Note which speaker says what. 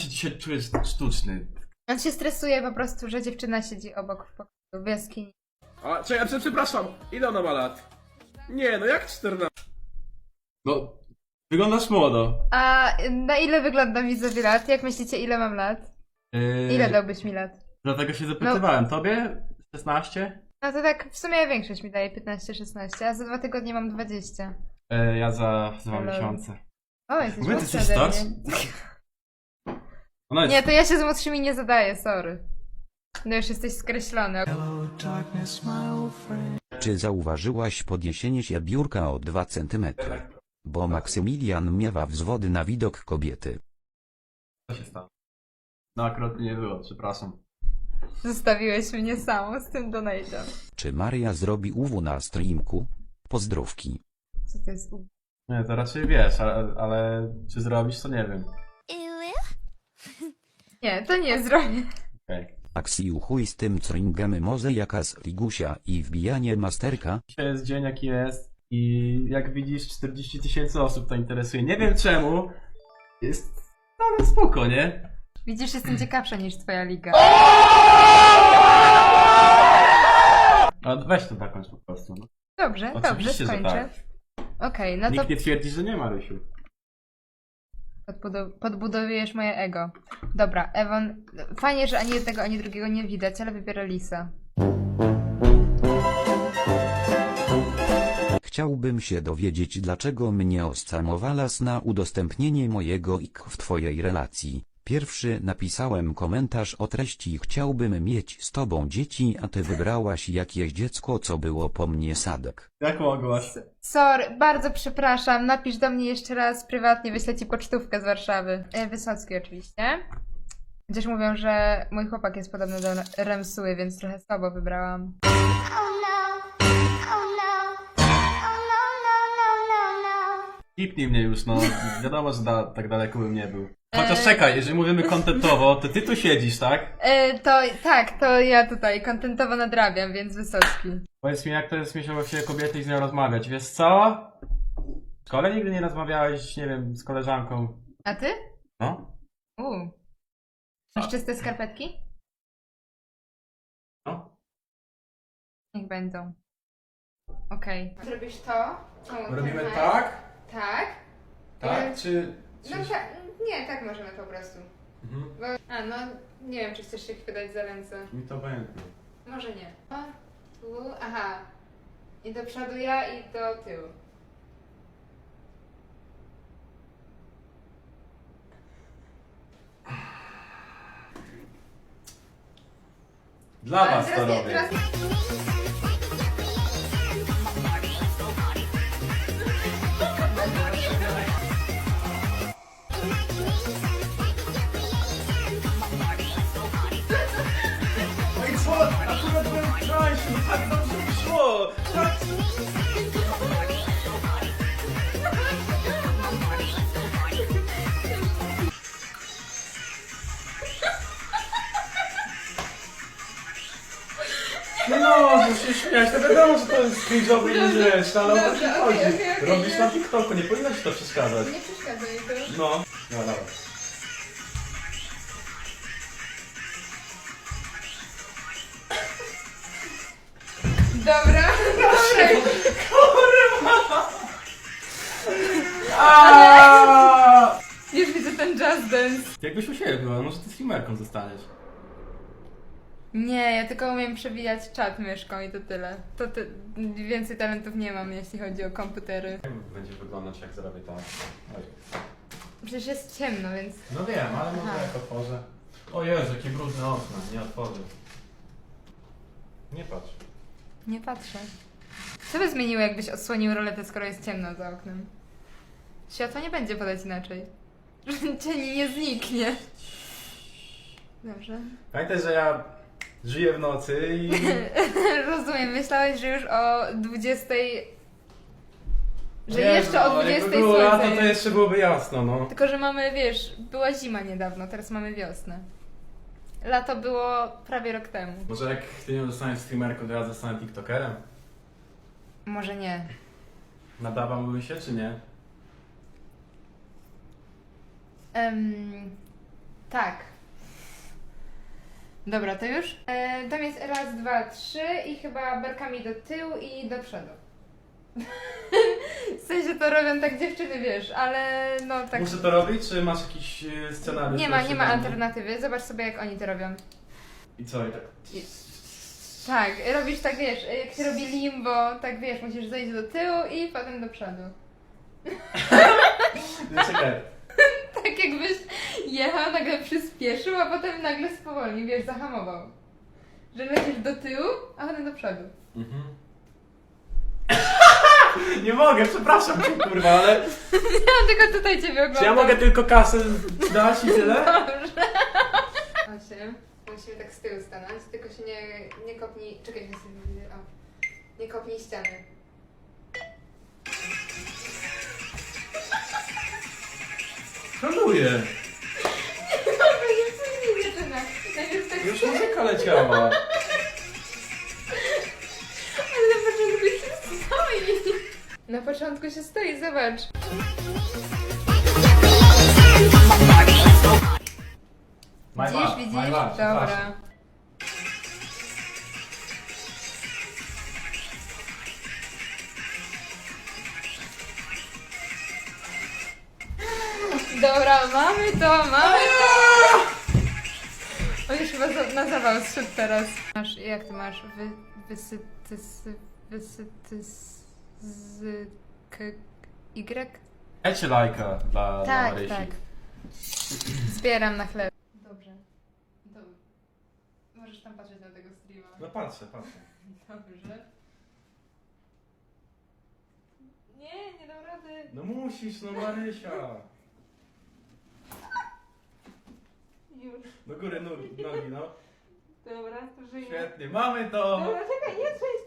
Speaker 1: Dzisiaj czuję sztuczny.
Speaker 2: On się stresuje po prostu, że dziewczyna siedzi obok w pokoju w jaskini.
Speaker 3: A, czekaj, prze- przepraszam, ile ona ma lat? Nie, no jak 14?
Speaker 1: No, wyglądasz młodo.
Speaker 2: A na ile wygląda widzowie lat? Jak myślicie, ile mam lat?
Speaker 1: Yy,
Speaker 2: Ile dałbyś mi lat?
Speaker 1: Dlatego się zapytywałem. Tobie? 16?
Speaker 2: No to tak, w sumie większość mi daje 15-16, a za dwa tygodnie mam 20.
Speaker 1: Yy, ja za dwa
Speaker 2: Hello.
Speaker 1: miesiące.
Speaker 2: O, jesteś
Speaker 1: ty
Speaker 2: młodszy
Speaker 1: jesteś
Speaker 2: ode
Speaker 1: starszy?
Speaker 2: mnie.
Speaker 1: Ona jest...
Speaker 2: Nie, to ja się z młodszymi nie zadaję, sorry. No już jesteś skreślony.
Speaker 4: Czy zauważyłaś podniesienie się biurka o 2 cm? Bo Maksymilian miewa wzwody na widok kobiety.
Speaker 1: Co się stało? No akurat nie było, przepraszam.
Speaker 2: Zostawiłeś mnie samą z tym donate'em.
Speaker 4: Czy Maria zrobi UW na streamku? Pozdrówki.
Speaker 2: Co to jest? u-
Speaker 1: Nie, to raczej wiesz, ale, ale czy zrobisz, to nie wiem.
Speaker 2: Nie, to nie zrobię.
Speaker 1: Okej.
Speaker 4: Aksiu chuj z tym cringem moze jaka z Ligusia i wbijanie masterka?
Speaker 1: Dzisiaj jest dzień jaki jest i jak widzisz 40 tysięcy osób to interesuje. Nie wiem czemu. Jest ale spoko, nie?
Speaker 2: Widzisz, jestem ciekawsza niż twoja liga.
Speaker 1: A weź to zakończ po prostu. No.
Speaker 2: Dobrze,
Speaker 1: Oczywiście, że
Speaker 2: dobrze, skończę. Okej, no to
Speaker 1: Nikt nie twierdzi, że nie ma, Rysiu.
Speaker 2: Podbudow- podbudowujesz moje ego. Dobra, Ewon, fajnie, że ani jednego, ani drugiego nie widać, ale wybiorę Lisa.
Speaker 4: Chciałbym się dowiedzieć dlaczego mnie oscamowalas na udostępnienie mojego ik w twojej relacji. Pierwszy napisałem komentarz o treści chciałbym mieć z tobą dzieci a ty wybrałaś jakieś dziecko co było po mnie sadek.
Speaker 1: Jak mogłaś?
Speaker 2: Sorry, bardzo przepraszam, napisz do mnie jeszcze raz prywatnie, wyślę ci pocztówkę z Warszawy. E, Wysocki oczywiście. Chociaż mówią, że mój chłopak jest podobny do Remsuły, więc trochę słabo wybrałam.
Speaker 1: Kipnij mnie już, no. Wiadomo, że da, tak daleko bym nie był. Chociaż
Speaker 2: Eee.
Speaker 1: czekaj, jeżeli mówimy kontentowo, to ty tu siedzisz, tak?
Speaker 2: E, to tak, to ja tutaj kontentowo nadrabiam, więc Wysocki.
Speaker 1: Powiedz mi, jak to jest mieć siebie kobiety i z nią rozmawiać. Wiesz co? W szkole nigdy nie rozmawiałeś, nie wiem, z koleżanką.
Speaker 2: A ty?
Speaker 1: No?
Speaker 2: Uuu. Masz czyste skarpetki?
Speaker 1: No?
Speaker 2: Niech będą. Okej. Zrobisz to?
Speaker 1: Robimy
Speaker 2: tak?
Speaker 1: tak?
Speaker 2: Tak?
Speaker 1: Tak? Czy...
Speaker 2: No tak, nie, tak możemy po prostu.
Speaker 1: Mhm.
Speaker 2: Bo, a no, nie wiem, czy chcesz się chwytać za ręce.
Speaker 1: Mi to obojętne.
Speaker 2: Może nie. O, tu, aha. I do przodu ja i do tyłu.
Speaker 1: Dla
Speaker 2: Ale
Speaker 1: was to
Speaker 2: teraz nie,
Speaker 1: robię.
Speaker 2: teraz nie.
Speaker 1: No możesz się śmiać, to wiadomo, że to jest cringe'owy i wiesz, ale o to ci
Speaker 2: Dobra,
Speaker 1: chodzi.
Speaker 2: okej, okej, okej,
Speaker 1: Robisz
Speaker 2: nie.
Speaker 1: na TikToku, nie powinno ci to przeszkadzać.
Speaker 2: Nie przeszkadza to.
Speaker 1: No. No, dobra.
Speaker 2: Dobra, dobra.
Speaker 1: Aaaa!
Speaker 2: Już widzę ten jazz dance.
Speaker 1: Jakbyś u siebie była, może ty streamerką zostaniesz.
Speaker 2: Nie, ja tylko umiem przewijać czat myszką i to tyle. To ty, więcej talentów nie mam, jeśli chodzi o komputery.
Speaker 1: Jak będzie wyglądać, jak zrobię to? Oj.
Speaker 2: Przecież jest ciemno, więc...
Speaker 1: No wiem, ale może
Speaker 2: Aha.
Speaker 1: jak otworzę. O Jezu, jakie brudne okna, nie otworzę. Nie patrz.
Speaker 2: Nie patrzę. Co by zmieniło, jakbyś odsłonił roletę, skoro jest ciemno za oknem? Światło nie będzie padać inaczej. Cień nie zniknie. Dobrze.
Speaker 1: Pamiętaj, że ja żyję w nocy i...
Speaker 2: Rozumiem, myślałeś, że już o 20. Że
Speaker 1: Jezu,
Speaker 2: jeszcze o
Speaker 1: no,
Speaker 2: 20
Speaker 1: Jakby było
Speaker 2: słońce
Speaker 1: lato, to
Speaker 2: jest.
Speaker 1: jeszcze byłoby jasno, no.
Speaker 2: Tylko, że mamy, wiesz, była zima niedawno, teraz mamy wiosnę. Lato było prawie rok temu.
Speaker 1: Może jak ty nie zostaniesz streamerką, to ja zostanę tiktokerem?
Speaker 2: Może nie.
Speaker 1: Nadawałbym się, czy nie?
Speaker 2: Em, Tak. Dobra, to już? E, tam jest raz, dwa, trzy i chyba belkami do tyłu i do przodu. w sensie to robią tak dziewczyny, wiesz, ale no tak...
Speaker 1: Muszę to robić, czy masz jakiś e, scenariusz?
Speaker 2: Nie ma, nie ma alternatywy. Zobacz sobie, jak oni to robią.
Speaker 1: I co? I tak...
Speaker 2: Tak, robisz tak, wiesz, jak się robi limbo, tak wiesz, musisz zejść do tyłu i potem do przodu.
Speaker 1: Nie, czekaj.
Speaker 2: Jechał, nagle przyspieszył, a potem nagle spowolnił, wiesz, zahamował. Że lecisz do tyłu, a potem do przodu.
Speaker 1: Mhm. Nie mogę, przepraszam cię, kurwa, ale...
Speaker 2: Ja tylko tutaj ciebie oglądam.
Speaker 1: Czy ja mogę tylko kasę dać i tyle?
Speaker 2: Dobrze. Osiem. Musimy tak z tyłu stanąć, tylko się nie, nie kopnij... Czekaj, że sobie. O. Nie kopnij ściany.
Speaker 1: Szanuję.
Speaker 2: Dobra, już coś nie zaczyna. Najpierw tak
Speaker 1: Już muzyka leciała.
Speaker 2: Ale na początku się stoi. Na początku się stoi, zobacz.
Speaker 1: My
Speaker 2: Widzisz, widzisz?
Speaker 1: my
Speaker 2: Dobra. Dobra, mamy to, mamy to! On już chyba za, na zawał zszedł teraz. Masz, jak ty masz? Wy, wysytys, wysytys, z, k, y?
Speaker 1: Dajcie lajka dla, dla
Speaker 2: Tak,
Speaker 1: Marysi.
Speaker 2: tak. Zbieram na chleb. Dobrze. To możesz tam patrzeć na tego streama.
Speaker 1: No patrzę, patrzę.
Speaker 2: Dobrze. Nie, nie dam rady.
Speaker 1: No musisz, no Marysia.
Speaker 2: Już.
Speaker 1: Do góry nogi, nogi no.
Speaker 2: Dobra, to żyję.
Speaker 1: Świetnie, mamy to!
Speaker 2: Dobra, czekaj, nie trzęść